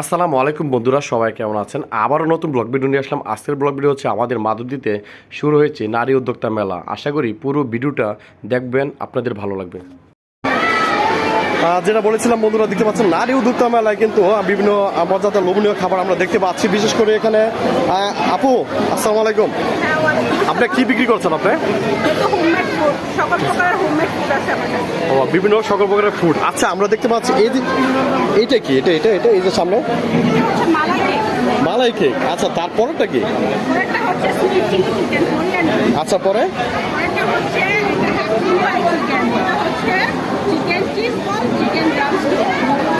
আসসালামু আলাইকুম বন্ধুরা, সবাই কেমন আছেন? আবারও নতুন ব্লগ ভিডিও নিয়ে আসলাম। আজকের ব্লগ ভিডিও হচ্ছে আমাদের মাধবদীতে শুরু হয়েছে নারী উদ্যোক্তা মেলা। আশা করি পুরো ভিডিওটা দেখবেন, আপনাদের ভালো লাগবে। যেটা বলেছিলাম বন্ধুরা, দেখতে পাচ্ছেন নারী উদ্যোক্তা মেলায় কিন্তু বিভিন্ন মজাদার লোভনীয় খাবার আমরা দেখতে পাচ্ছি। বিশেষ করে এখানে আপু, আসসালামু আলাইকুম। আপনি কি বিক্রি করছেন আপনি? ও বিভিন্ন সকল প্রকারের ফুড আচ্ছা আমরা দেখতে পাচ্ছি এই যে এইটা কি? এটা এটা এটা এই যে সামনে? মালাই কেক আচ্ছা তারপরেরটা কি? আচ্ছা পরে?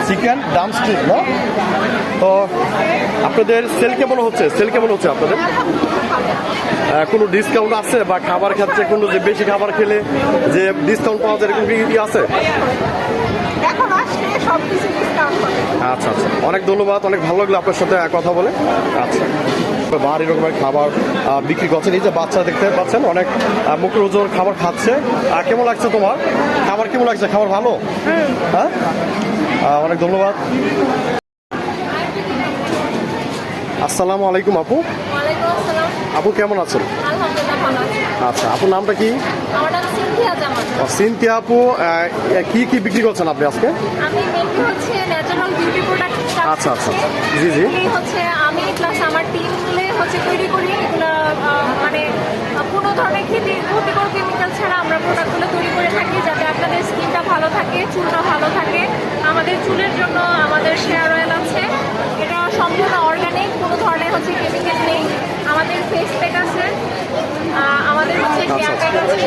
চিকেন ডাম ডামস্টিক না? তো আপনাদের সেল কেমন হচ্ছে? সেল কেমন হচ্ছে আপনাদের? কোনো ডিসকাউন্ট আছে বা খাবার ক্ষেত্রে কোনো যে বেশি খাবার খেলে যে ডিসকাউন্ট পাওয়া যায় এরকম কি আছে? আচ্ছা আচ্ছা। অনেক ধন্যবাদ অনেক ভালো লাগল আপনার সাথে কথা বলে। আচ্ছা। বাহারি রকমের খাবার বিক্রি করছেন এই যে বাচ্চা দেখতে পাচ্ছেন অনেক মুখের ওজন খাবার খাচ্ছে। আর কেমন লাগছে তোমার? খাবার কেমন লাগছে? খাবার ভালো? হ্যাঁ? অনেক ধন্যবাদ। আসসালামু আলাইকুম আপু। আপু কেমন আছেন? আচ্ছা আপুর নামটা কি? আমার নাম সিনথিয়া আপু কি কি বিক্রি করছেন আপনি আজকে? আমি মেনলি ন্যাচারাল বিউটি আচ্ছা, আচ্ছা। জি, জি। হচ্ছে আমি প্লাস আমার টিম হচ্ছে তৈরি করি। এগুলো মানে কোনো ধরনের ক্ষতি ক্ষতিকর কেমিক্যাল ছাড়া আমরা প্রোডাক্টগুলো তৈরি করে থাকি যাতে আপনাদের স্কিনটা ভালো থাকে চুলটা ভালো থাকে। আমাদের চুলের জন্য আমাদের শেয়ার অয়েল আছে এটা সম্পূর্ণ অর্গানিক কোনো ধরনের হচ্ছে কেমিক্যাল নেই আমাদের ফেস প্যাক আছে। আমাদের হচ্ছে হেয়ার প্যাক আছে।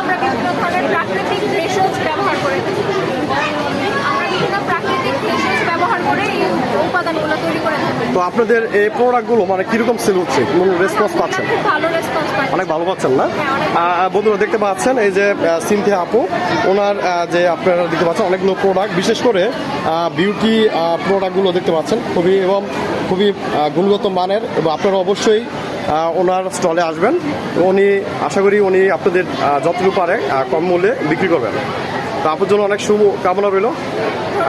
আমরা বিভিন্ন ধরনের প্রাকৃতিক ব্যবহার করে থাকি। আমরা বিভিন্ন প্রাকৃতিক ভেষজ ব্যবহার করে এই উপাদানগুলো তৈরি করে থাকি। তো আপনাদের এই প্রোডাক্টগুলো মানে কীরকম সেল হচ্ছে? কোন রেসপন্স পাচ্ছেন? ভালো রেসপন্স পাচ্ছি। অনেক ভালো পাচ্ছেন না? হ্যাঁ, বন্ধুরা দেখতে পাচ্ছেন এই যে আহ, সিনথিয়া আপু। ওনার যে আপনারা দেখতে পাচ্ছেন অনেকগুলো প্রোডাক্ট বিশেষ করে বিউটি প্রোডাক্টগুলো দেখতে পাচ্ছেন। খুবই এবং খুবই গুণগত মানের এবং আপনারা অবশ্যই ওনার স্টলে আসবেন। উনি, আশা করি উনি আপনাদের যতটুকু পারে কম মূল্যে বিক্রি করবেন। তো আপনার জন্য অনেক শুভ কামনা রইল।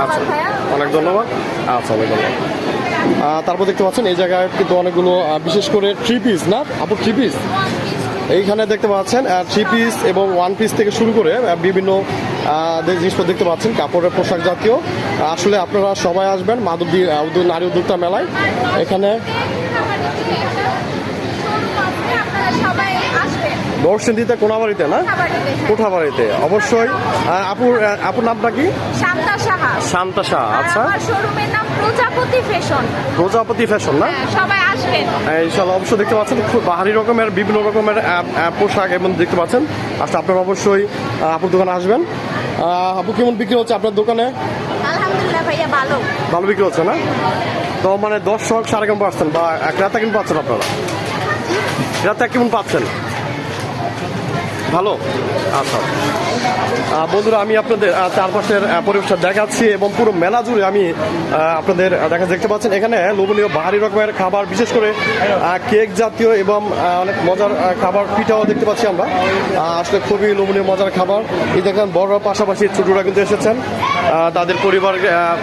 আচ্ছা অনেক ধন্যবাদ। আচ্ছা অনেক ধন্যবাদ। তারপর দেখতে পাচ্ছেন, এই জায়গায় কিন্তু অনেকগুলো বিশেষ করে থ্রি পিস না? আপু থ্রি পিস এইখানে দেখতে পাচ্ছেন থ্রি পিস এবং ওয়ান পিস থেকে শুরু করে বিভিন্ন জিনিসপত্র দেখতে পাচ্ছেন কাপড়ের পোশাক জাতীয়। আসলে আপনারা সবাই আসবেন উদ্যোগ- নারী উদ্যোক্তা মেলায়। এখানে বর্ষিন্দিতে কোনাবাড়িতে না? কোঠাবাড়িতে। অবশ্যই। আপুর আপুর নামটা কি? শান্তা সাহা। শান্তা শাহ আচ্ছা। শোরুমের নাম প্রজাপতি ফ্যাশন। প্রজাপতি ফ্যাশন না? হ্যাঁ, সবাই আসবেন। ইনশাল্লাহ অবশ্যই দেখতে পাচ্ছেন খুব বাহারি রকমের বিভিন্ন রকমের পোশাক এবং দেখতে পাচ্ছেন। আচ্ছা আপনারা অবশ্যই আপুর দোকানে আসবেন। আপু কেমন বিক্রি হচ্ছে আপনার দোকানে? আলহামদুলিল্লাহ ভাইয়া ভালো। ভালো বিক্রি হচ্ছে না? তো মানে দশ দর্শক সাড়ে কেমন পাচ্ছেন বা এক ক্রেতা কেমন পাচ্ছেন আপনারা? ক্রেতা কেমন পাচ্ছেন? ভালো? আচ্ছা। বন্ধুরা, আমি আপনাদের চারপাশের পরিবেশটা দেখাচ্ছি এবং পুরো মেলা জুড়ে আমি আপনাদের দেখা দেখতে পাচ্ছেন। এখানে লোভনীয় বাহারি রকমের খাবার, বিশেষ করে কেক জাতীয় এবং অনেক মজার খাবার পিঠাও দেখতে পাচ্ছি আমরা। আসলে খুবই লোভনীয়, মজার খাবার। এই দেখেন, বড়রা পাশাপাশি ছোটরা কিন্তু এসেছেন। তাদের পরিবার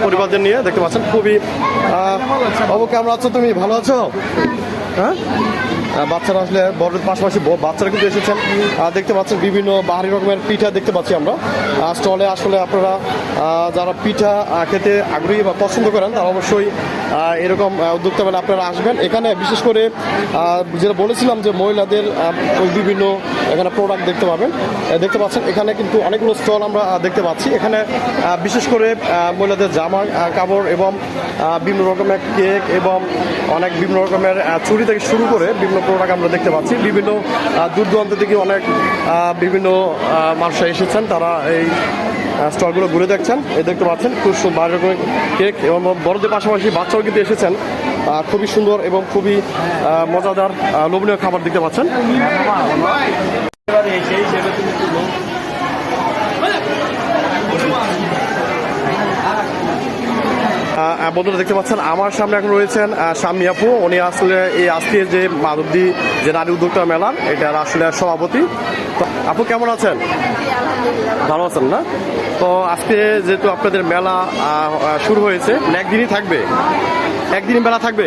পরিবারদের নিয়ে দেখতে পাচ্ছেন। খুবই বাবু কেমন আছো, তুমি ভালো আছো? হ্যাঁ? বাচ্চারা আসলে বড়দের পাশাপাশি বাচ্চারা কিন্তু এসেছেন। দেখতে পাচ্ছেন বিভিন্ন বাহারি রকমের পিঠা দেখতে পাচ্ছি আমরা। স্টলে আসলে আপনারা যারা পিঠা খেতে আগ্রহী বা পছন্দ করেন, তারা অবশ্যই এরকম উদ্যোক্তা মেলা আপনারা আসবেন। এখানে বিশেষ করে যেটা বলেছিলাম যে মহিলাদের বিভিন্ন এখানে প্রোডাক্ট দেখতে পাবেন। দেখতে পাচ্ছেন এখানে কিন্তু অনেকগুলো স্টল আমরা দেখতে পাচ্ছি। এখানে বিশেষ করে মহিলাদের জামা কাপড় এবং বিভিন্ন রকমের কেক এবং অনেক বিভিন্ন রকমের চুরি থেকে শুরু করে বিভিন্ন প্রোডাক্ট আমরা দেখতে পাচ্ছি। বিভিন্ন দূর দূরান্ত থেকে অনেক বিভিন্ন আহ, মানুষরা এসেছেন। তারা এই স্টলগুলো ঘুরে দেখছেন। এই দেখতে পাচ্ছেন খুব সুন্দর রকমের কেক এবং বড়দের পাশাপাশি বাচ্চাও কিন্তু এসেছেন। খুবই সুন্দর এবং খুবই মজাদার লোভনীয় খাবার দেখতে পাচ্ছেন। বন্ধুরা দেখতে পাচ্ছেন, আমার সামনে এখন রয়েছেন শাম্মী আপু। উনি আসলে এই আজকে যে মাধবদী, যে নারী উদ্যোক্তা মেলার, এটার আসলে সভাপতি। তো, আপু, কেমন আছেন? ভালো আছেন না? তো আজকে যেহেতু আপনাদের মেলা শুরু হয়েছে মানে একদিনই থাকবে? একদিন মেলা থাকবে?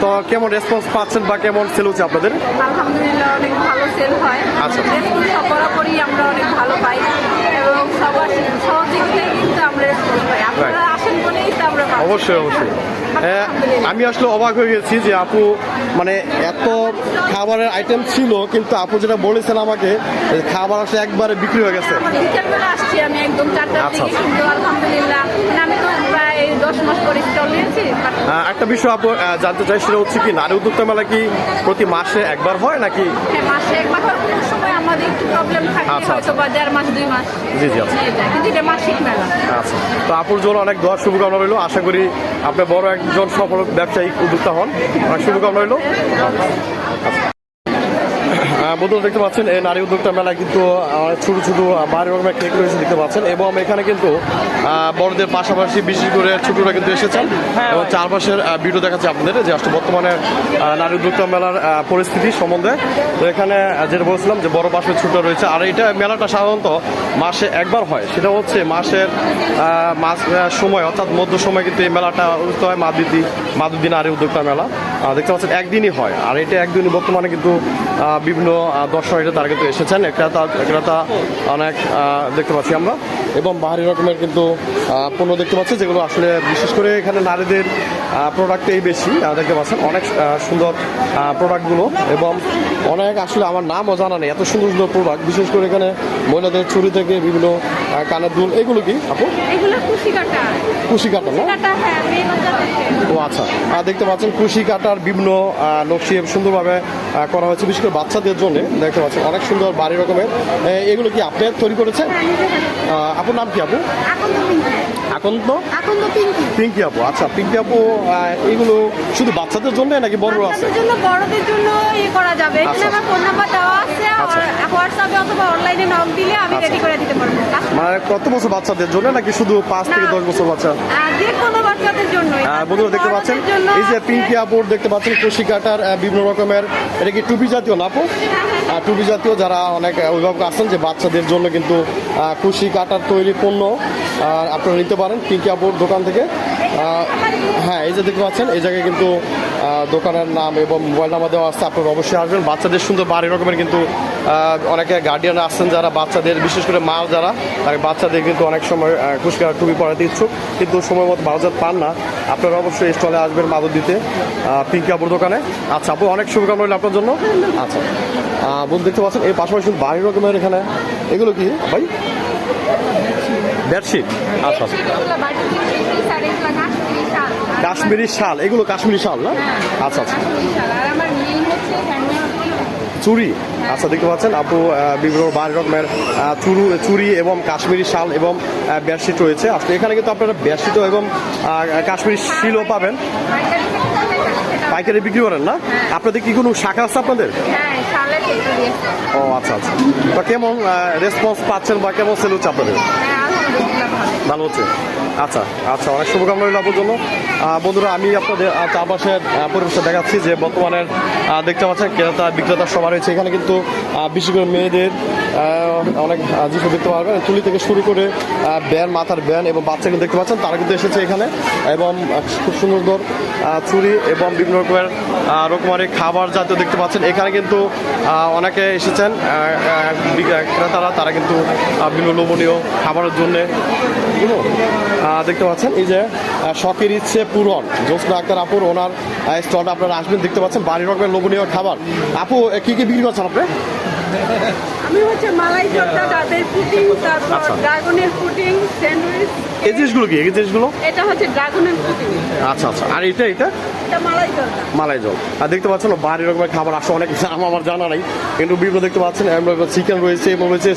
তো কেমন রেসপন্স পাচ্ছেন বা কেমন সেল হচ্ছে আপনাদের? আলহামদুলিল্লাহ অনেক ভালো সেল হয়। আচ্ছা। আমরা অনেক ভালো পাই। এবং সবার সহযোগিতায় কিন্তু আমরা রেসপন্স পাই আপনারা আসেন বলেই তো আমরা অবশ্যই অবশ্যই। হ্যাঁ, আমি আসলে অবাক হয়ে গেছি যে আপু মানে এত খাবারের আইটেম ছিল কিন্তু আপু যেটা বলেছেন আমাকে যে খাবার আসলে একবারে বিক্রি হয়ে গেছে। বিকেলবেলা আসছি আমি একদম চারটার আচ্ছা, দিকে আচ্ছা। কিন্তু আলহামদুলিল্লাহ মানে আমি তো প্রায় দশ মাস পরে স্টল নিয়েছি একটা বিষয় আপু জানতে চাই সেটা হচ্ছে কি নারী উদ্যোক্তা মেলা কি প্রতি মাসে একবার হয় নাকি? হ্যাঁ, মাসে একবার আমাদের একটু প্রবলেম থাকে আচ্ছা, হয়তো বা দেড় মাস দুই মাস জি, জি, আচ্ছা। কিন্তু এটা মাসিক মেলা। আচ্ছা। তো আপুর জন্য অনেক দোয়া শুভকামনা রইল। আশা করি আপনি বড় একজন সফল ব্যবসায়িক উদ্যোক্তা হন। অনেক শুভকামনা রইল। বন্ধুরা দেখতে পাচ্ছেন এই নারী উদ্যোক্তা মেলায় কিন্তু ছোট ছোট বাড়ি রকমের কেক রয়েছে দেখতে পাচ্ছেন। এবং এখানে কিন্তু বড়দের পাশাপাশি বিশেষ করে ছোটরা কিন্তু এসেছেন। এবং চারপাশের ভিডিও দেখাচ্ছে আপনাদের যে আসলে বর্তমানে নারী উদ্যোক্তা মেলার পরিস্থিতি সম্বন্ধে। তো এখানে যেটা বলছিলাম যে বড় পাশে ছোট রয়েছে। আর এটা মেলাটা সাধারণত মাসে একবার হয়। সেটা হচ্ছে মাসের মাস সময় অর্থাৎ মধ্য সময় কিন্তু এই মেলাটা অনুষ্ঠিত হয় মাদুদি মাদুদি নারী উদ্যোক্তা মেলা। দেখতে পাচ্ছেন একদিনই হয়। আর এটা একদিনই বর্তমানে কিন্তু আহ, বিভিন্ন দর্শনার্থী তারা কিন্তু এসেছেন। ক্রেতা ক্রেতা অনেক দেখতে পাচ্ছি আমরা। এবং বাহারি রকমের কিন্তু পণ্য দেখতে পাচ্ছি, যেগুলো আসলে বিশেষ করে এখানে নারীদের প্রোডাক্টেই বেশি দেখতে পাচ্ছেন। অনেক সুন্দর প্রোডাক্টগুলো এবং অনেক আসলে আমার নামও জানা নেই। এত সুন্দর সুন্দর প্রোডাক্ট বিশেষ করে এখানে মহিলাদের ছুরি থেকে বিভিন্ন কানের দুল এগুলো কি আপু? কুশি কাটা। না? হ্যাঁ ও আচ্ছা। আর দেখতে পাচ্ছেন কুশি কাটার বিভিন্ন নকশি সুন্দরভাবে করা হয়েছে বিশেষ করে বাচ্চাদের জন্য দেখতে পাচ্ছেন। অনেক সুন্দর বাড়ি রকমের। এগুলো কি আপনি তৈরি করেছেন? আহ, আপুর নাম কি আপু? এখন তো পিঙ্কি আকন্ত পিঙ্কি। পিঙ্কি আপু আচ্ছা। পিঙ্কি আপু এগুলো শুধু বাচ্চাদের জন্য নাকি বড় আছে? বড়দের জন্য ইয়ে করা যাবে। এখানে আচ্ছা। আমার ফোন নাম্বার দেওয়া আছে আচ্ছা। হোয়াটসঅ্যাপে অথবা অনলাইনে নক দিলে আমি আচ্ছা। রেডি করে দিতে পারব মানে কত বছর বাচ্চাদের জন্য নাকি শুধু পাঁচ থেকে না। দশ বছর বাচ্চা যে কোনো বাচ্চাদের জন্য বন্ধুরা দেখতে পাচ্ছেন এই যে পিঙ্কি আপুর দেখতে পাচ্ছেন কুশি কাটার বিভিন্ন রকমের এটা কি টুপি জাতীয় না আপু আহ, টুপি জাতীয় যারা অনেক অভিভাবক আছেন যে বাচ্চাদের জন্য কিন্তু কুশি কাটার তৈরি পণ্য আপনারা নিতে পারেন পিঙ্কি আপুর দোকান থেকে হ্যাঁ এই যে দেখতে পাচ্ছেন, এই জায়গায় কিন্তু দোকানের নাম এবং মোবাইল নাম্বার দেওয়া আছে, আপনারা অবশ্যই আসবেন। বাচ্চাদের সুন্দর বাড়ি রকমের কিন্তু অনেকে গার্ডিয়ান আসছেন যারা, বাচ্চাদের, বিশেষ করে মা যারা বাচ্চাদের কিন্তু অনেক সময় খুশকা টুপি পরাতে ইচ্ছুক, কিন্তু সময় মতো বাজার পান না। আপনারা অবশ্যই স্টলে আসবেন মাদুর দিতে পিঙ্কি আপুর দোকানে। আচ্ছা আপু, অনেক শুভকামনা রইল আপনার জন্য। আচ্ছা বন্ধু দেখতে পাচ্ছেন এই পাশাপাশি বাড়ি রকমের এখানে, এগুলো কি, ভাই? বেডশিট আচ্ছা আচ্ছা। কাশ্মীরি শাল এগুলো কাশ্মীরি শাল না? আচ্ছা আচ্ছা। হচ্ছে চুরি আচ্ছা দেখতে পাচ্ছেন আপু বিভিন্ন বাড়ি রকমের চুরু চুরি এবং কাশ্মীরি শাল এবং বেডশিট রয়েছে। আসলে এখানে কিন্তু আপনারা বেডশিটও এবং কাশ্মীরি শিলও পাবেন। পাইকারি বিক্রি করেন না? আপনাদের কি কোনো শাখা আছে আপনাদের? হ্যাঁ ও আচ্ছা আচ্ছা। তো কেমন রেসপন্স পাচ্ছেন বা কেমন সেল হচ্ছে আপনাদের? হ্যাঁ ভালো হচ্ছে। আচ্ছা আচ্ছা অনেক শুভকামনা রইল আপনার জন্য। বন্ধুরা আমি আপনাদের চারপাশের পরিবেশটা দেখাচ্ছি যে বর্তমানে আহ, দেখতে পাচ্ছেন ক্রেতা বিক্রেতা সবার রয়েছে। এখানে কিন্তু বিশেষ করে মেয়েদের অনেক জিনিস দেখতে পারবেন। তুলি থেকে শুরু করে ব্যান, মাথার ব্যান এবং বাচ্চা কিন্তু দেখতে পাচ্ছেন, তারা কিন্তু এসেছে এখানে। এবং খুব সুন্দর চুড়ি এবং বিভিন্ন রকমের রকমারি খাবার জাতীয় দেখতে পাচ্ছেন। এখানে কিন্তু অনেকে এসেছেন ক্রেতারা, তারা কিন্তু বিভিন্ন লোভনীয় খাবারের জন্যে দেখতে পাচ্ছেন, এই যে শখের ইচ্ছে পূরণ। জ্যোৎস্না আক্তার আপুর, ওনার স্টলটা আপনারা আসবেন, দেখতে পাচ্ছেন। বাড়ির রকমের লোভনীয় খাবার। আপু কি কি বিক্রি করছেন আপনি? আমি হচ্ছে মালাই চপটা ডাবের পুডিং তারপর আচ্ছা। ড্রাগনের পুডিং স্যান্ডউইচ এই জিনিসগুলো কি? এই জিনিসগুলো? এটা হচ্ছে ড্রাগনের পুডিং আচ্ছা আচ্ছা। আর এটা এটা? মালাই জল আর দেখতে পাচ্ছেন বাড়ি রকমের খাবার আসলে অনেক নাম আমার জানা নাই। কিন্তু বিভিন্ন দেখতে পাচ্ছেন চিকেন রয়েছে, এবং রয়েছে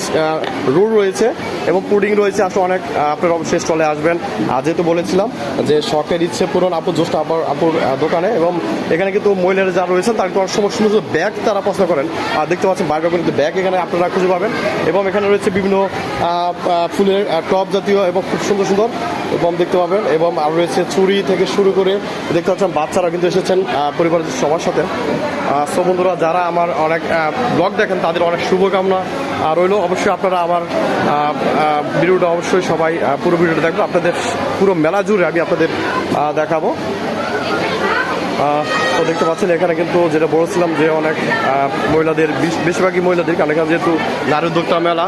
রোল রয়েছে, এবং পুডিং রয়েছে, আসলে অনেক আপনারা অবশ্যই স্টলে আসবেন। আর যেহেতু বলেছিলাম যে শখের ইচ্ছে পূরণ, আপুর জোস্ট আপুর আপুর দোকানে, এবং এখানে কিন্তু মহিলারা যারা রয়েছেন, তারা অনেক সময় সুন্দর ব্যাগ তারা পছন্দ করেন। আর দেখতে পাচ্ছেন রকমের কিন্তু ব্যাগ এখানে আপনারা খুঁজে পাবেন। এবং এখানে রয়েছে বিভিন্ন ফুলের টপ জাতীয়, এবং খুব সুন্দর সুন্দর, এবং দেখতে পাবেন, এবং আর রয়েছে চুরি থেকে শুরু করে, দেখতে পাচ্ছেন বাচ্চারা কিন্তু এসেছেন পরিবারের সবার সাথে। সো বন্ধুরা, যারা আমার অনেক ব্লগ দেখেন, তাদের অনেক শুভকামনা। রইল অবশ্যই আপনারা আমার ভিডিওটা অবশ্যই সবাই পুরো ভিডিওটা দেখবেন। আপনাদের পুরো মেলা জুড়ে আমি আপনাদের দেখাবো। তো দেখতে পাচ্ছেন, এখানে কিন্তু যেটা বলছিলাম যে অনেক মহিলাদের বেশিরভাগই মহিলাদের, কারণ এখানে যেহেতু নারী উদ্যোক্তা মেলা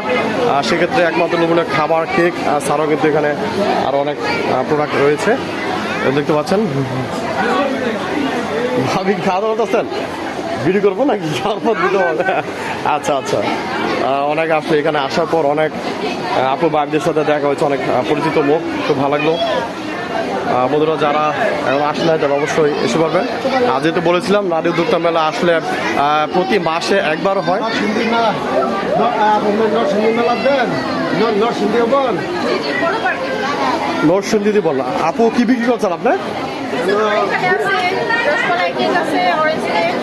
সেক্ষেত্রে একমাত্র লোভনীয় খাবার, কেক ছাড়াও কিন্তু এখানে আরও অনেক প্রোডাক্ট রয়েছে। দেখতে পাচ্ছেন। ভাবি খাওয়া দাওয়া করতেছেন ভিডিও করব নাকি আচ্ছা আচ্ছা অনেক আসলে এখানে আসার পর অনেক আপু বাবদের সাথে দেখা হয়েছে অনেক পরিচিত মুখ খুব ভালো লাগল বন্ধুরা যারা এখন আসলে তারা অবশ্যই এসে পারবেন আর যেহেতু বলেছিলাম নারী উদ্যোক্তা মেলা আসলে প্রতি মাসে একবার হয় Hindi na. No, kung may North Hindi na lang din. No, North Hindi bon. জি জি বড় পার্কে নরসিং দিদি বললাম আপু কি বিক্রি করছেন আপনার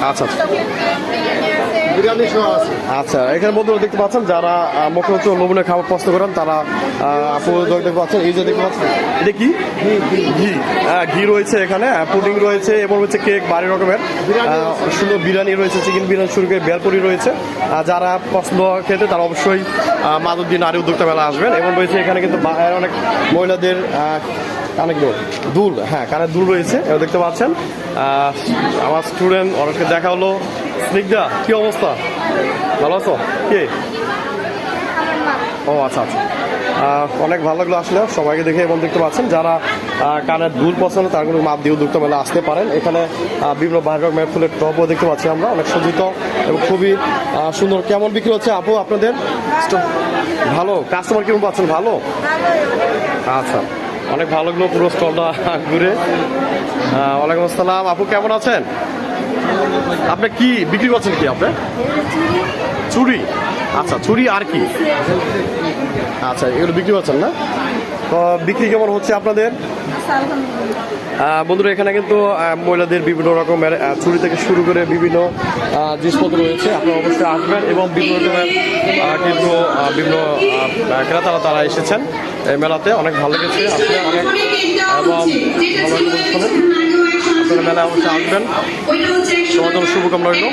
আচ্ছা, আচ্ছা। আচ্ছা এখানে বন্ধুরা দেখতে পাচ্ছেন যারা আহ, মুখ্যমন্ত্রী লবণের খাবার পছন্দ করেন তারা আপু দেখতে পাচ্ছেন এই যে দেখতে পাচ্ছেন এটা কি? ঘি হ্যাঁ, ঘি রয়েছে এখানে পুডিং রয়েছে এবং হচ্ছে কেক বাড়ি রকমের। সুন্দর বিরিয়ানি রয়েছে চিকেন বিরিয়ানি শুরু করে বেলপুরি রয়েছে। আর যারা পছন্দ খেতে তারা অবশ্যই মাদুদ্দি নারী উদ্যোক্তা মেলা আসবেন এবং রয়েছে এখানে কিন্তু অনেক মহিলাদের কি দুল হ্যাঁ কানের দুল রয়েছে এবার দেখতে পাচ্ছেন। আমার স্টুডেন্ট অনেককে দেখা হলো। স্নিগ্ধা কি অবস্থা? ভালো আছো? কে? ও আচ্ছা আচ্ছা। অনেক ভালো লাগল আসলে সবাইকে দেখে এবং দেখতে পাচ্ছেন। যারা কানের দুল পছন্দ তার কোনো মাপ দিয়েও উদ্যোক্তা মেলা আসতে পারেন। এখানে বিভিন্ন বাইরের রকমের ফুলের টপও দেখতে পাচ্ছি আমরা অনেক সজ্জিত এবং খুবই সুন্দর। কেমন বিক্রি হচ্ছে আপু আপনাদের? ভালো। কাস্টমার কেমন পাচ্ছেন? ভালো? আচ্ছা। অনেক ভালো লাগল পুরো স্টলটা ঘুরে। ওয়ালাইকুম আসসালাম। আপু, কেমন আছেন? আপনি কি বিক্রি করছেন কি আপনি? চুরি। আচ্ছা চুরি আর কি? আচ্ছা এগুলো বিক্রি করছেন না? বিক্রি কেমন হচ্ছে আপনাদের? বন্ধুরা এখানে কিন্তু মহিলাদের বিভিন্ন রকমের চুরি থেকে শুরু করে বিভিন্ন জিনিসপত্র রয়েছে। আপনারা অবশ্যই আসবেন এবং বিভিন্ন রকমের কিন্তু বিভিন্ন ক্রেতারা তারা এসেছেন এই মেলাতে। অনেক ভালো লেগেছে আসলে অনেক এবং। আপনারা মেলায় অবশ্যই আসবেন। জন্য শুভকামনা রইল।